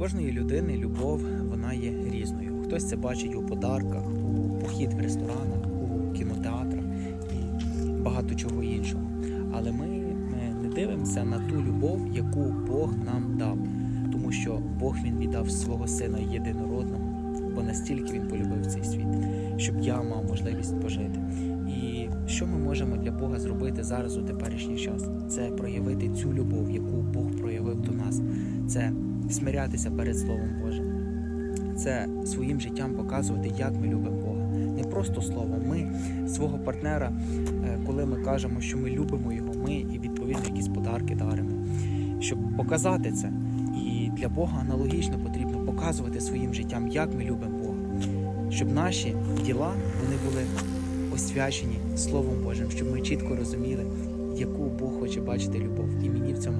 кожної людини любов вона є різною. Хтось це бачить у подарках, у похід в ресторанах, у кінотеатрах і багато чого іншого. Але ми не дивимося на ту любов, яку Бог нам дав, тому що Бог він віддав свого сина єдинородного, бо настільки він полюбив цей світ, щоб я мав можливість пожити. І що ми можемо для Бога зробити зараз у теперішній час? Це проявити цю любов, яку Бог проявив до нас. Це смирятися перед Словом Божим. Це своїм життям показувати, як ми любимо Бога. Не просто словом. Ми свого партнера, е, коли ми кажемо, що ми любимо його, ми і відповідно якісь подарки даримо, щоб показати це. І для Бога аналогічно потрібно показувати своїм життям, як ми любимо Бога, щоб наші діла вони були освячені Словом Божим, щоб ми чітко розуміли, яку Бог хоче бачити любов. І мені в цьому.